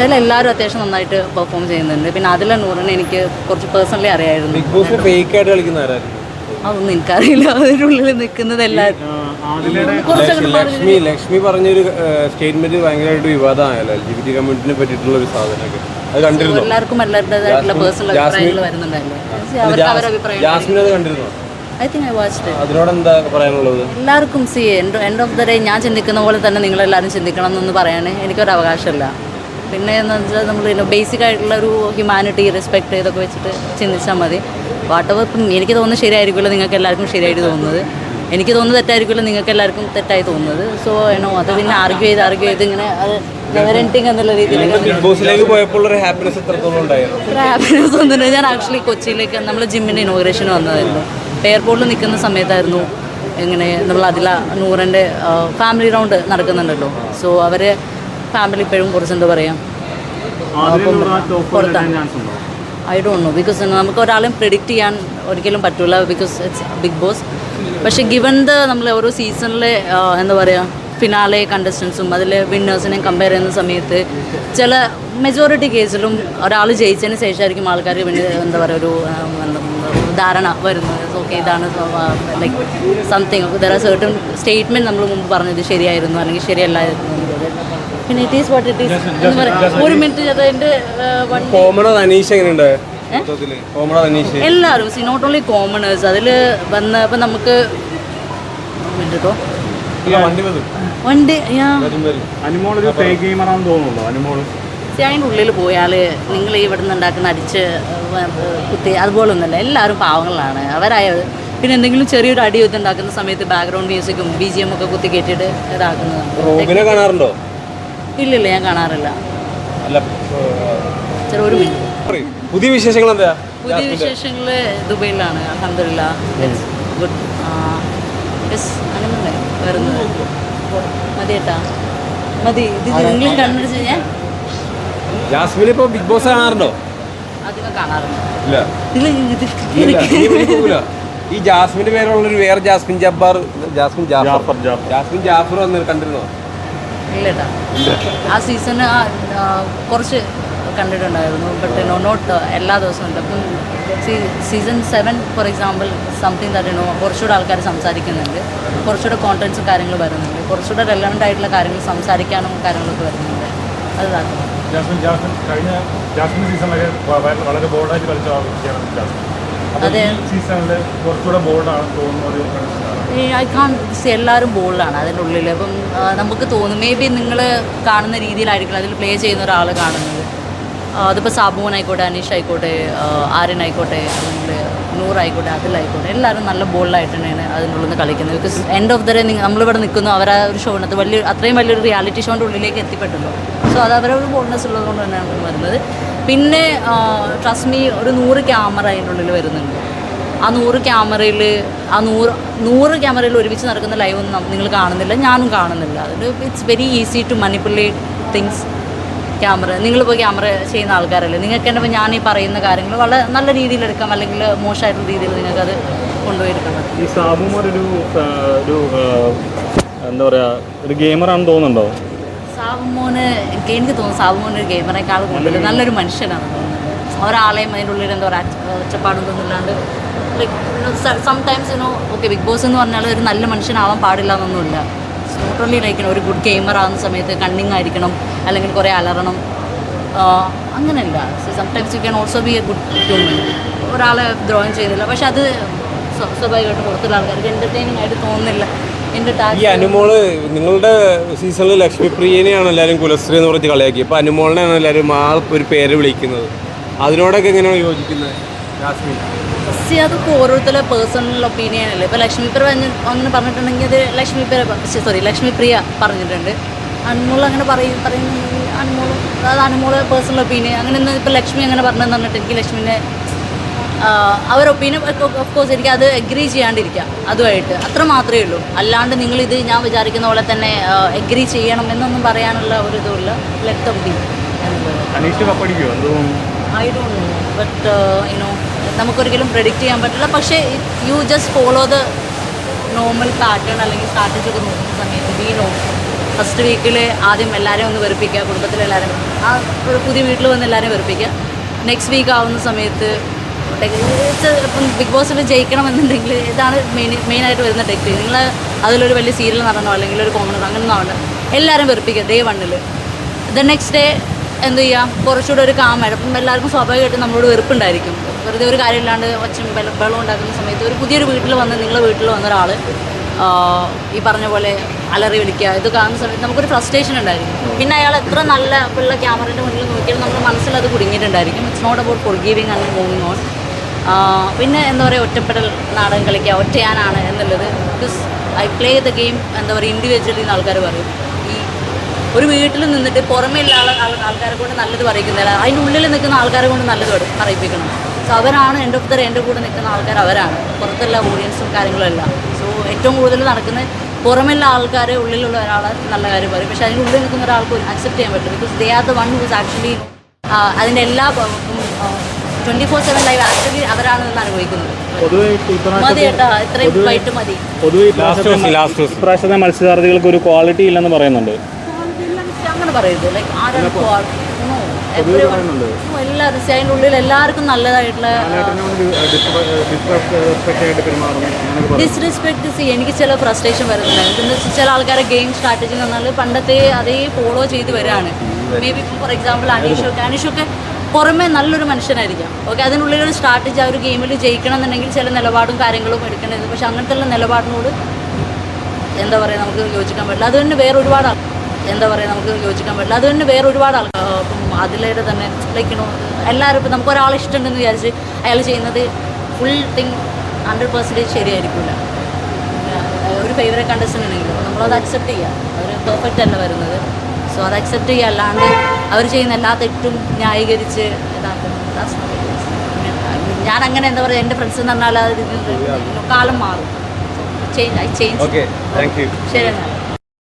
ചില എല്ലാവരും അത്യാവശ്യം നന്നായിട്ട് പെർഫോം ചെയ്യുന്നുണ്ട്. പിന്നെ അതിലെ നൂറിനെ എനിക്ക് കുറച്ച് പേഴ്സണലി അറിയായിരുന്നു. ബിഗ് ബോസിൽ ഫേക്ക് ആയിട്ട് കളിക്കുന്ന ആരായിരുന്നു? അതൊന്നും എനിക്കറിയില്ല. അതിനുള്ളിൽ നിൽക്കുന്നത് എല്ലാവരും. ആദിലയുടെ ലക്ഷ്മി- ലക്ഷ്മി പറഞ്ഞൊരു സ്റ്റേറ്റ്മെന്റ് ഭയങ്കരമായിട്ട് വിവാദമായല്ലോ. എൽ ജി ബി ടി കമ്മ്യൂണിറ്റിനെ പറ്റിയിട്ടുള്ള ഒരു സാധനമൊക്കെ. അത് കണ്ടിരുന്നു? എല്ലാവർക്കും എല്ലാവരുടേതായിട്ടുള്ള പേഴ്സണൽ അഭിപ്രായങ്ങൾ അവരുടെ അഭിപ്രായം ജാസ്മിൻ അത് കണ്ടിരുന്നോ? ഐ തിങ്ക് ഐ വാച്ച്ഡ് അതിനോട് എന്താ പറയാനുള്ളത്? എല്ലാവർക്കും see end end of the day ഞാൻ ചിന്തിക്കുന്ന പോലെ തന്നെ നിങ്ങളെല്ലാവരും ചിന്തിക്കണം എന്നൊന്നും പറയാൻ എനിക്കൊരു അവകാശമില്ല പിന്നെ എന്ന് വെച്ചാൽ നമ്മൾ ബേസിക് ആയിട്ടുള്ള ഒരു ഹ്യൂമാനിറ്റി റെസ്പെക്ട് ഇതൊക്കെ വെച്ചിട്ട് ചിന്തിച്ചാൽ മതി. വാട്ടവർ ഇപ്പം എനിക്ക് തോന്നുന്നത് ശരിയായിരിക്കുമല്ലോ നിങ്ങൾക്ക് എല്ലാവർക്കും ശരിയായിട്ട് തോന്നുന്നത്. എനിക്ക് തോന്നുന്നത് തെറ്റായിരിക്കുമല്ലോ നിങ്ങൾക്ക് എല്ലാവർക്കും തെറ്റായി തോന്നുന്നത്. സോ ഏണോ അത് പിന്നെ ആർഗ്യൂ ചെയ്ത് ആർഗ്യൂ ചെയ്ത് ഇങ്ങനെ അത് ഹാപ്പിനെസ് ഒന്നുമില്ല. ഞാൻ ആക്ച്വലി കൊച്ചിയിലേക്ക് നമ്മൾ ജിമ്മിന്റെ ഇനോഗ്രേഷൻ വന്നതായിരുന്നു. എയർപോർട്ടിൽ നിൽക്കുന്ന സമയത്തായിരുന്നു ഇങ്ങനെ നമ്മൾ അതില നൂറിന്റെ ഫാമിലി റൗണ്ട് നടക്കുന്നുണ്ടല്ലോ. സോ അവർ ഫാമിലി ഇപ്പോഴും കുറച്ച് എന്താ പറയുക ഉണ്ടോ? ഐ ഡോണ്ട് നോ ബിക്കോസ് നമുക്ക് ഒരാളെയും പ്രിഡിക്റ്റ് ചെയ്യാൻ ഒരിക്കലും പറ്റില്ല ബിക്കോസ് ഇറ്റ്സ് ബിഗ് ബോസ് പക്ഷേ ഗിവൻ ദ നമ്മൾ ഓരോ സീസണിലെ എന്താ പറയുക ഫിനാലെ കണ്ടസ്റ്റൻസും അതിൽ വിന്നേഴ്സിനെയും കമ്പയർ ചെയ്യുന്ന സമയത്ത് ചില മെജോറിറ്റി കേസിലും ഒരാൾ ജയിച്ചതിന് ശേഷമായിരിക്കും ആൾക്കാർ എന്താ പറയുക ഒരു ആ, ധാരണ വരുന്നത്. ഓക്കെ ഇതാണ് like something there are certain statement നമ്മൾ മുമ്പ് പറഞ്ഞത് ശരിയായിരുന്നു അല്ലെങ്കിൽ ശരിയല്ലായിരുന്നു. പിന്നെ it is what it is എന്ന് പറയാം ഒരു മിനിറ്റ് ചേട്ടാ എന്റെ വൺ കോമണ അനീഷ് എങ്ങനെയുണ്ട്? കോമണ അനീഷ് എല്ലാവരും സി നോട്ട് ഓൺലി കോമണേഴ്സ് അതിൽ വന്ന ഇപ്പം നമുക്ക് കേട്ടോ വണ്ടി അതിന്റെ ഉള്ളിൽ പോയാൽ നിങ്ങൾ ഈ ഇവിടെ നിന്ന് ഉണ്ടാക്കുന്ന അടിച്ച് കുത്തി അതുപോലെ ഒന്നുമല്ല എല്ലാവരും പാവങ്ങളാണ്. അവരായ പിന്നെ എന്തെങ്കിലും ചെറിയൊരു അടി ഉണ്ടാക്കുന്ന സമയത്ത് ബാക്ക്ഗ്രൗണ്ട് മ്യൂസിക്കും ബി ജി എം ഒക്കെ കുത്തി കേട്ടിട്ട് ഇതാക്കുന്നതാണ്. റോബിനെ കാണാറുണ്ടോ? ഇല്ലില്ല ഞാൻ കാണാറില്ല. അല്ല ചെറിയ ഒരു മിനിറ്റ്. പുതിയ വിശേഷങ്ങൾ എന്താ പുതിയ വിശേഷങ്ങൾ ദുബൈയിലാണ് അലഹമില്ല ഗുഡ്. യെസ് അങ്ങനെ തന്നെ വരുന്നത് മതി ഏട്ടാ. മതി ഇത് ഇംഗ്ലീഷ് കണ്ടുപിടിച്ച് ഞാൻ ജാസ്മിൻ ഇപ്പൊ ബിഗ് ബോസ് കാണാറുണ്ടോ? അധികം കാണാറുണ്ട് ഇല്ല. ഇല്ല. ഈ ജാസ്മിന്റെ പേരുള്ള ഒരു വേറെ Jasmine Jabbar Jasmine Jafar. Jasmine Jafar വന്ന് കണ്ടിരുന്നോ? ഇല്ലേട്ടാ ആ സീസണ് കുറച്ച് കണ്ടിട്ടുണ്ടായിരുന്നു. ബട്ട് നോ നോട്ട് എല്ലാ ദിവസവും ഉണ്ട്. അപ്പം season seven for example something തരണോ കുറച്ചുകൂടെ ആൾക്കാർ സംസാരിക്കുന്നുണ്ട്. കുറച്ചുകൂടെ കോണ്ടൻസും കാര്യങ്ങൾ വരുന്നുണ്ട്. കുറച്ചുകൂടെ റെലവന്റ് ആയിട്ടുള്ള കാര്യങ്ങൾ സംസാരിക്കാനും കാര്യങ്ങളൊക്കെ വരുന്നുണ്ട്. അത് താല്പര്യം ജാസ്മിൻ ജാസ്മിൻ കഴിഞ്ഞ ജാസ്മിൻ സീസൺ വ- വ- വളരെ ബോൾഡായിട്ട് കളിച്ച അതെ. ഐ എല്ലാവരും ബോൾഡാണ് അതിന്റെ ഉള്ളിൽ. അപ്പം നമുക്ക് തോന്നും മേ ബി നിങ്ങൾ കാണുന്ന രീതിയിലായിരിക്കും അതിൽ പ്ലേ ചെയ്യുന്ന ഒരാൾ കാണുന്നത്. അതിപ്പോൾ സാബുവൻ ആയിക്കോട്ടെ അനീഷ് ആയിക്കോട്ടെ ആര്യൻ ആയിക്കോട്ടെ അല്ലെങ്കിൽ നൂറായിക്കോട്ടെ അതിലായിക്കോട്ടെ എല്ലാവരും നല്ല ബോൾഡായിട്ട് തന്നെയാണ് അതിന്റെ ഉള്ളിൽ നിന്ന് കളിക്കുന്നത്. Because end of the day നമ്മളിവിടെ നിൽക്കുന്നു അവരെ ഒരു ഷോണത്ത് വലിയ അത്രയും വലിയൊരു റിയാലിറ്റി ഷോന്റെ ഉള്ളിലേക്ക് എത്തിപ്പെട്ടല്ലോ സോ അത് അവരെ ഒരു ബോൾഡ്നെസ് ഉള്ളതുകൊണ്ട് തന്നെയാണ് വരുന്നത്. പിന്നെ ട്രസ്റ്റ് മീ ഒരു നൂറ് ക്യാമറ അതിന്റെ ഉള്ളിൽ വരുന്നുണ്ട്. ആ നൂറ് ക്യാമറയിൽ ആ നൂറ് നൂറ് ക്യാമറയിൽ ഒരുമിച്ച് നടക്കുന്ന ലൈവ് ഒന്നും നിങ്ങൾ കാണുന്നില്ല ഞാനും കാണുന്നില്ല. അതിൽ it's very easy to manipulate things camera നിങ്ങളിപ്പോൾ ക്യാമറ ചെയ്യുന്ന ആൾക്കാരല്ലേ? നിങ്ങൾക്ക് തന്നെ ഇപ്പോൾ ഞാൻ ഈ പറയുന്ന കാര്യങ്ങൾ വളരെ നല്ല രീതിയിൽ എടുക്കാം അല്ലെങ്കിൽ മോശമായിട്ടുള്ള രീതിയിൽ നിങ്ങൾക്കത് കൊണ്ടുപോയി എടുക്കാൻ പറ്റും ഈ ഒരു ഒരു എന്താ പറയുക ഒരു ഗെയിമറാണെന്ന് തോന്നുന്നുണ്ടോ? സാബുമോന് എനിക്ക് തോന്നുന്നു സാബുമോന് ഒരു ഗെയിമറേക്കാൾ കൂടുതൽ നല്ലൊരു മനുഷ്യനാണ് തോന്നുന്നത് ഒരാളെയും അതിന്റെ ഉള്ളിൽ എന്താ പറയുക ഒച്ചപ്പാടും തോന്നില്ലാണ്ട് like sometimes you know okay big boss എന്ന് പറഞ്ഞാൽ ഒരു നല്ല മനുഷ്യനാവാൻ പാടില്ല എന്നൊന്നുമില്ല നോട്ട് ഓൺലി ലൈക്ക് ഒരു ഗുഡ് ഗെയിമർ ആവുന്ന സമയത്ത് കണ്ണിങ് ആയിരിക്കണം അല്ലെങ്കിൽ കുറേ അലറണം. അങ്ങനെയല്ല. Sometimes you can also be a good human ഒരാളെ ദ്രോഹം ചെയ്യുന്നില്ല പക്ഷെ അത് സ്വ- സ്വാഭാവികമായിട്ടും പുറത്തുള്ള ആൾക്കാർക്ക് എന്റർടൈനിങ് ആയിട്ട് തോന്നുന്നില്ല. ഈ അനുമോൾ നിങ്ങളുടെ സീസണിൽ ലക്ഷ്മി പ്രിയനെയാണ് എല്ലാവരും കുലശ്രീ എന്ന് പറഞ്ഞ് കളിയാക്കി അപ്പൊ അനുമോളിനെയാണ് എല്ലാവരും ആ ഒരു പേര് വിളിക്കുന്നത്. അതിനോടൊക്കെ എങ്ങനെയാണ് യോജിക്കുന്നത് ജാസ്മിൻ? അതൊക്കെ ഓരോരുത്തരുടെ പേഴ്സണൽ ഒപ്പീനിയൻ അല്ലേ? ഇപ്പോൾ ലക്ഷ്മിപ്രിയ അങ്ങനെ പറഞ്ഞിട്ടുണ്ടെങ്കിൽ അത് ലക്ഷ്മി പ്രിയ സോറി ലക്ഷ്മിപ്രിയ പറഞ്ഞിട്ടുണ്ട്. അനുമോൾ അങ്ങനെ പറയും പറയുന്നെങ്കിൽ അനുമോൾ അത് അനുമോൾ പേഴ്സണൽ ഒപ്പീനിയൻ അങ്ങനെ ഇപ്പൊ ഇപ്പോൾ ലക്ഷ്മി അങ്ങനെ പറഞ്ഞെന്ന് പറഞ്ഞിട്ട് എനിക്ക് ലക്ഷ്മിനെ അവർ ഒപ്പീനിയൻ ഓഫ് കോഴ്സ് എനിക്ക് അത് എഗ്രി ചെയ്യാണ്ടിരിക്കാം. അതുമായിട്ട്. അത്ര മാത്രമേ ഉള്ളൂ. അല്ലാണ്ട് നിങ്ങൾ ഇത് ഞാൻ വിചാരിക്കുന്ന പോലെ തന്നെ എഗ്രി ചെയ്യണം എന്നൊന്നും പറയാനുള്ള ഒരു ഇതുമില്ല. Let of be I don't know but you know നമുക്കൊരിക്കലും പ്രെഡിക്റ്റ് ചെയ്യാൻ പറ്റില്ല. പക്ഷേ you just follow the normal pattern അല്ലെങ്കിൽ സ്ട്രാറ്റജി ഒക്കെ നോക്കുന്ന സമയത്ത് വി നോ ഫസ്റ്റ് വീക്കിൽ ആദ്യം എല്ലാവരെയും ഒന്ന് വെറുപ്പിക്കുക കുടുംബത്തിലെല്ലാവരും ആ ഒരു പുതിയ വീട്ടിൽ വന്ന് എല്ലാവരെയും വെറുപ്പിക്കുക. നെക്സ്റ്റ് വീക്ക് ആവുന്ന സമയത്ത് ഇപ്പം ബിഗ് ബോസിൽ ജയിക്കണമെന്നുണ്ടെങ്കിൽ ഇതാണ് മെയിൻ ആയിട്ട് വരുന്ന ടെക്നിക് നിങ്ങൾ അതിലൊരു വലിയ സീരിയൽ നടന്നോ അല്ലെങ്കിൽ ഒരു കോമൺ അങ്ങനെ ആവണ്ട. എല്ലാവരും വെറുപ്പിക്കുക ഡേ വണ്ണിൽ ദ നെക്സ്റ്റ് ഡേ എന്ത് ചെയ്യാം? കുറച്ചുകൂടെ ഒരു കാമായിട്ട് അപ്പം എല്ലാവർക്കും സ്വാഭാവികമായിട്ടും നമ്മളോട് വെറുപ്പുണ്ടായിരിക്കും. വെറുതെ ഒരു കാര്യമില്ലാണ്ട് ഒച്ചും വെള്ളം ഉണ്ടാക്കുന്ന സമയത്ത് ഒരു പുതിയൊരു വീട്ടിൽ വന്ന് നിങ്ങളുടെ വീട്ടിൽ വന്ന ഒരാൾ ഈ പറഞ്ഞ പോലെ അലറി വിളിക്കുക ഇത് കാണുന്ന സമയത്ത് നമുക്കൊരു ഫ്രസ്ട്രേഷൻ ഉണ്ടായിരിക്കും. പിന്നെ അയാൾ എത്ര നല്ല പിള്ള ക്യാമറയുടെ മുന്നിൽ നോക്കിയാലും നമ്മുടെ മനസ്സിൽ അത് കുടുങ്ങിയിട്ടുണ്ടായിരിക്കും. It's not about forgiving and moving on പിന്നെ എന്താ പറയുക ഒറ്റപ്പെടൽ നാടകം കളിക്കുക ഒറ്റയാനാണ് എന്നുള്ളത്. Because I play the game എന്താ പറയുക ഇൻഡിവിജ്വലി എന്ന് ആൾക്കാർ പറയും. ഈ ഒരു വീട്ടിൽ നിന്നിട്ട് പുറമേ ഉള്ള ആൾ ആൾ- ആൾക്കാരെ കൊണ്ട് നല്ലത് പറയിക്കുന്നില്ല. അതിന്റെ ഉള്ളിൽ നിൽക്കുന്ന ആൾക്കാരെ കൊണ്ട് നല്ലത് പറ- പറയിപ്പിക്കണം. സോ അവരാണ് എന്റെ ഓഫ് എന്റെ കൂടെ നിൽക്കുന്ന ആൾക്കാർ അവരാണ്. പുറത്തുള്ള ഓഡിയൻസും കാര്യങ്ങളും എല്ലാം സോ ഏറ്റവും കൂടുതൽ നടക്കുന്ന പുറമെയുള്ള ആൾക്കാരെ ഉള്ളിലുള്ള ഒരാളെ നല്ല കാര്യം പറയും. പക്ഷേ അതിന്റെ ഉള്ളിൽ നിൽക്കുന്ന ഒരാൾക്ക് അക്സെപ്റ്റ് ചെയ്യാൻ പറ്റും because they are the one who's actually അതിന്റെ എല്ലാ twenty four seven live actually അവരാണ് നിന്ന് അനുഭവിക്കുന്നത്. പൊതുവെ മതി കേട്ടോ ഇത്രയും വൈകിട്ട് മതി. പൊതുവെ ലാസ്റ്റ് ദിവസം ഇപ്രാവശ്യത്തെ മത്സരാർത്ഥികൾക്ക് ഒരു ക്വാളിറ്റി ഇല്ലെന്ന് പറയുന്നുണ്ട്. അങ്ങനെ പറയരുത്. ലൈക്ക് ആരാണ് പറയുന്നുണ്ട്. എല്ലാവരും അതിന്റെ ഉള്ളിൽ എല്ലാവർക്കും നല്ലതായിട്ടുള്ള ഡിസ്റെസ്പെക്ട് എനിക്ക് ചില ഫ്രസ്ട്രേഷൻ വരുന്നുണ്ട്. എന്താ ചില ആൾക്കാരെ ഗെയിം സ്ട്രാറ്റജി എന്ന് പറഞ്ഞാൽ പണ്ടത്തെ അതേ ഫോളോ ചെയ്ത് വരാണ്. മേ ബി ഫോർ എക്സാമ്പിൾ അനീഷൊക്കെ. അനീഷൊക്കെ പുറമെ നല്ലൊരു മനുഷ്യനായിരിക്കാം. ഓക്കെ അതിനുള്ളിൽ ഒരു സ്ട്രാറ്റജി ആ ഒരു ഗെയിമിൽ ജയിക്കണം എന്നുണ്ടെങ്കിൽ ചില നിലപാടും കാര്യങ്ങളും എടുക്കേണ്ടത് പക്ഷെ അങ്ങനത്തെ ഉള്ള നിലപാടിനോട് എന്താ പറയുക നമുക്ക് യോജിക്കാൻ പറ്റില്ല. അത് തന്നെ വേറെ ഒരുപാട് എന്താ പറയുക നമുക്ക് യോജിക്കാൻ പറ്റില്ല. അത് തന്നെ വേറെ ഒരുപാട് ആൾക്കാർ അപ്പം അതിലേറെ തന്നെ ലൈക്കണോ എല്ലാവരും ഇപ്പം നമുക്ക് ഒരാളെ ഇഷ്ടമുണ്ടെന്ന് വിചാരിച്ച് അയാൾ ചെയ്യുന്നത് ഫുൾ തിങ് ഹൺഡ്രഡ് പെർസെന്റേജ് ശരിയായിരിക്കില്ല ഒരു ഫേവറേറ്റ് കണ്ടസ്റ്റന്റ് ഉണ്ടെങ്കിൽ നമ്മളത് അക്സെപ്റ്റ് ചെയ്യുക അവർ പെർഫെക്റ്റ് അല്ല വരുന്നത്. സോ അത് അക്സെപ്റ്റ് ചെയ്യുക അല്ലാണ്ട് അവർ ചെയ്യുന്ന എല്ലാ തെറ്റും ന്യായീകരിച്ച് ഇതാക്കുന്നത്. ഞാൻ അങ്ങനെ എന്താ പറയുക എന്റെ ഫ്രണ്ട്സ് എന്ന് പറഞ്ഞാൽ അത് കാലം മാറും. ചേഞ്ച് ഐ ചേഞ്ച് ശരി എന്നാൽ